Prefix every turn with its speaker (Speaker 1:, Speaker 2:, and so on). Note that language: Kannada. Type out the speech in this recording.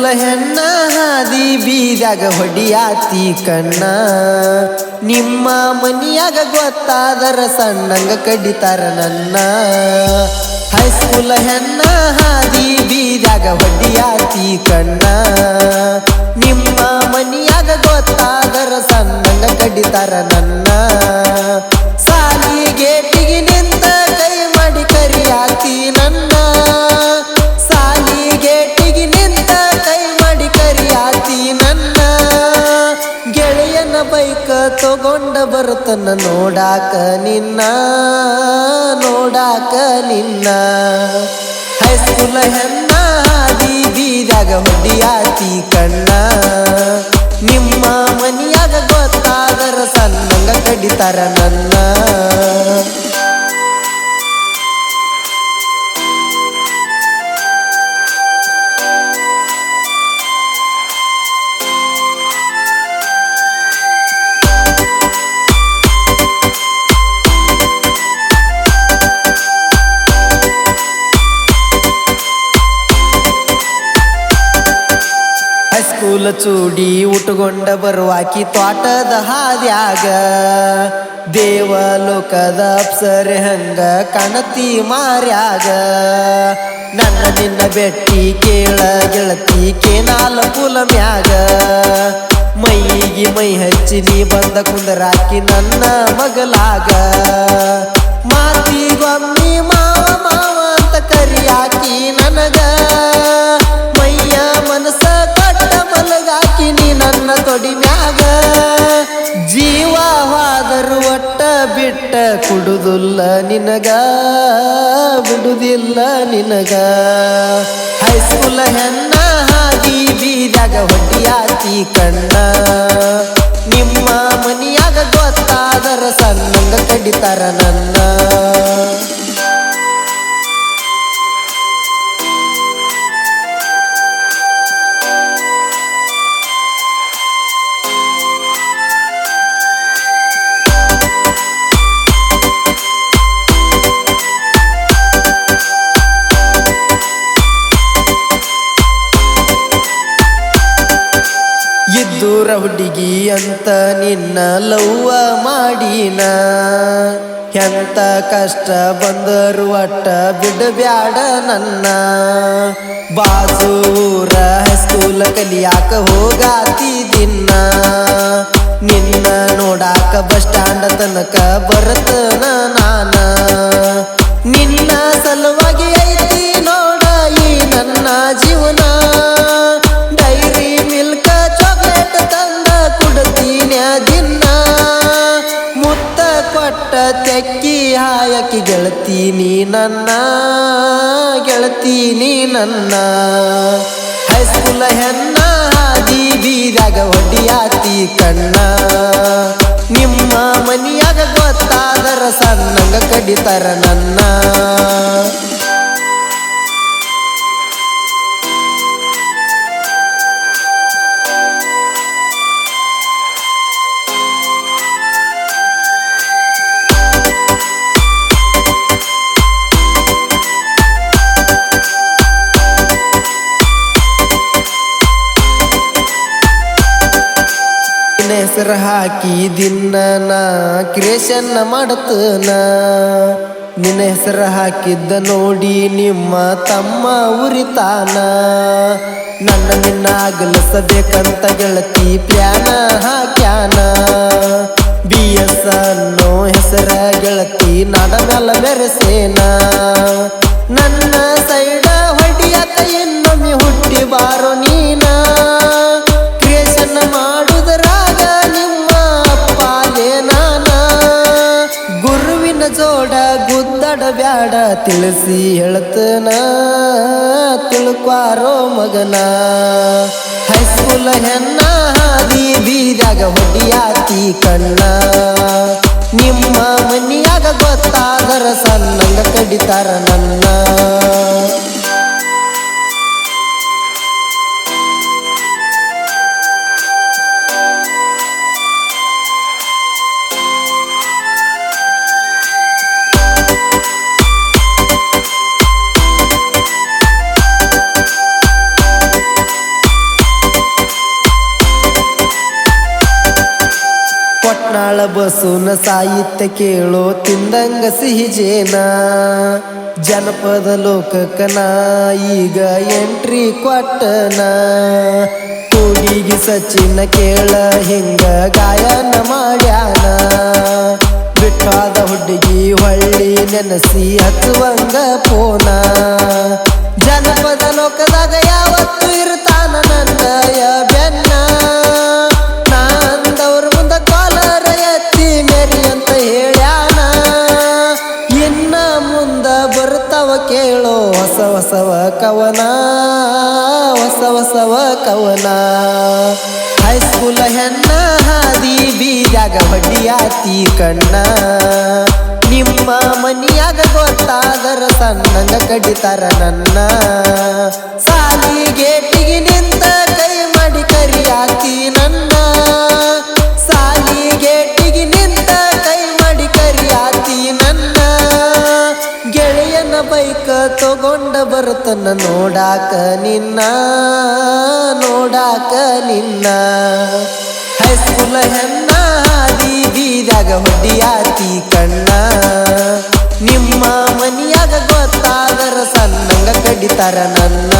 Speaker 1: ಹೆಣ್ಣ ಹಾದಿ ಬೀದಾಗ ಹೊಡಿಯಾತಿ ಕಣ್ಣ. ನಿಮ್ಮ ಮನಿಯಾಗ ಗೊತ್ತಾದರ ಸಣ್ಣಂಗ ಕಡಿತಾರ ನನ್ನ. ಹೈಸ್ಕೂಲ ಹೆಣ್ಣ ಹಾದಿ ಬೀದಾಗ ಹೊಡಿಯಾತಿ ಕಣ್ಣ. ನಿಮ್ಮ ಮನಿಯಾಗ ಗೊತ್ತಾದರ ಸಣ್ಣಂಗ ಕಡಿತಾರ ನನ್ನ. ಸಾಲಿ ಗೇಟಿಗೆ ಬರುತ್ತನ ನೋಡಾಕ ನಿನ್ನ ನೋಡಾಕ ನಿನ್ನ. ಹೈಸ್ಕೂಲ ಹೆಣ್ಣ ಬೀದಿಯಾಗ ಹೊಡಿಯಾತಿ ಕಣ್ಣ. ನಿಮ್ಮ ಮನಿಯಾಗ ಗೊತ್ತಾದರ ಸಣ್ಣಂಗ ಕಡಿತಾರ ನನ್ನ. ಹೈಸ್ಕೂಲ್ ಚೂಡಿ ಉಟ್ಕೊಂಡ ಬರುವಾಕಿ ತೋಟದ ಹಾದ್ಯಾಗ. ದೇವಲೋಕದ ಅಪ್ಸರೆ ಹಂಗ ಕಣತಿ ಮಾರ್ಯಾಗ. ನನ್ನ ನಿನ್ನ ಬೆಟ್ಟಿ ಕೇಳ ಗೆಳತಿ ಕೇನಾಲ ಕುಲ ಮ್ಯಾಗ. ಮೈಗಿ ಮೈ ಹಚ್ಚಿ ನೀ ಬಂದ ಕುಂದರಾಕಿ ನನ್ನ ಮಗಲಾಗ. ಮಾತಿಗೊಮ್ಮಿ ಮಾವ ಮಾವ ತೊಡಿ ಮ್ಯಾಗ ಜೀವ ಹೋದರು ಒಟ್ಟ ಬಿಟ್ಟ ಕುಡುದಿಲ್ಲ ನಿನಗ, ಬಿಡುದಿಲ್ಲ ನಿನಗ. ಹೈಸ್ಕೂಲ ಹೆಣ್ಣ ಹಾದಿ ಹೊಟ್ಟಿ ಹೊಟ್ಟಿಯಾತಿ ಕಣ್ಣ. ನಿಮ್ಮ ಮನಿಯಾಗ ಗೊತ್ತಾದರ ಸಣ್ಣಂಗ ಕಡಿತಾರ ನನ್ನ. ಹುಡುಗಿ ಅಂತ ನಿನ್ನ ಲವ್ವ ಮಾಡಿನ. ಎಂತ ಕಷ್ಟ ಬಂದರು ಅಟ್ಟ ಬಿಡಬ್ಯಾಡ ನನ್ನ. ಬಾಜೂರ ಸ್ಕೂಲ ಕಲಿಯಾಕ ಹೋಗಾತಿ ದಿನ. ನಿನ್ನ ನೋಡಾಕ ಬಸ್ ಸ್ಟ್ಯಾಂಡ್ ತನಕ ಬರತನ ನಾನ. ನಿನ್ನ ಸಲುವಾಗಿ ಐತಿ ನೋಡ ಈ ನನ್ನ ಜೀವನ. ತೆಕ್ಕಿ ಹಾಯಕಿ ಗೆಳತೀನಿ ನನ್ನ ಗೆಳತೀನಿ ನನ್ನ. ಹೈಸ್ಕೂಲ ಹೆಣ್ಣ, ಹಾದಿ ಬೀದಾಗ ಹೊಡಿಯಾತಿ ಕಣ್ಣ. ನಿಮ್ಮ ಮನಿಯಾಗ ಗೊತ್ತಾದರ ಸಣ್ಣಂಗ ಕಡಿತಾರ ನನ್ನ. ನಿನ್ನ ಹೆಸರು ಹಾಕಿ ದಿನ ನಾ ಕ್ರಿಯೇಷನ್ ಮಾಡತನ ನಿನ್ನ ಹೆಸರು ಹಾಕಿದ್ದ ನೋಡಿ ನಿಮ್ಮ ತಮ್ಮ ಉರಿತಾನ. ನನ್ನ ನಿನ್ನ ಅಗಲಿಸಬೇಕಂತ ಗೆಳತಿ ಪ್ಯಾನ ಹಾಕ್ಯಾನ. ಬಿ ಎಸ್ ಅನ್ನೋ ಹೆಸರ ಗೆಳತಿ ನಡ ಮೇಲ ನನ್ನ ಸೈಡ ಹೊಡಿಯತ ಇನ್ನೊಮ್ಮೆ ಹುಟ್ಟಿ ಬಾರೋ ನೀನ ತಿಳಿಸಿ ಹೇಳ್ತನ. ತಿಳ್ಕ್ವಾರೋ ಮಗನ. ಹೈಸ್ಕೂಲ್ ಹೆಣ್ಣ ಹಾದಿ ಹುಡಿಯಾತಿ ಕಣ್ಣ. ನಿಮ್ಮ ಮನಿಯಾಗ ಗೊತ್ತಾದರ ಸಣ್ಣಂಗ ಕಡಿತಾರ ನನ್ನ. ಬಸುನ ಸಾಹಿತ್ಯ ಕೇಳೋ ತಿಂದಂಗ ಸಿಹಿ ಜೇನ ಜನಪದ ಲೋಕಕ್ಕನ ಈಗ ಎಂಟ್ರಿ ಕೊಟ್ಟನ. ಕೂಡಿಗೆ ಸಚಿನ ಕೇಳ ಹಿಂಗ ಗಾಯನ ಮಾಡ್ಯಾನ. ಬಿಟ್ಟಾದ ಹುಡುಗಿ ಹೊಳ್ಳಿ ನೆನಸಿ ಹಚ್ಚುವಂಗ ಪೋನ. ಹೈಸ್ಕೂಲ್ ಹೆಣ್ಣ ಹಾದಿ ಬೀದಾಗ ಬಡ್ಡಿಯಾತಿ ಕಣ್ಣ. ನಿಮ್ಮ ಮನಿಯಾಗ ಗೊತ್ತಾದರ ಸಣ್ಣಂಗ ಕಡಿತಾರ ನನ್ನ. ಸಾಲಿ ಗೇಟಿಗೆ ನೋಡಾಕ ನಿನ್ನ ನೋಡಾಕ ನಿನ್ನ. ಹೈಸ್ಕೂಲ ಹೆಣ್ಣ, ಬೀದಿದಾಗ ಹೊಡಿಯಾತಿ ಕಣ್ಣ. ನಿಮ್ಮ ಮನಿಯಾಗ ಗೊತ್ತಾದರ ಸಣ್ಣಂಗ ಕಡಿತಾರ ನನ್ನ.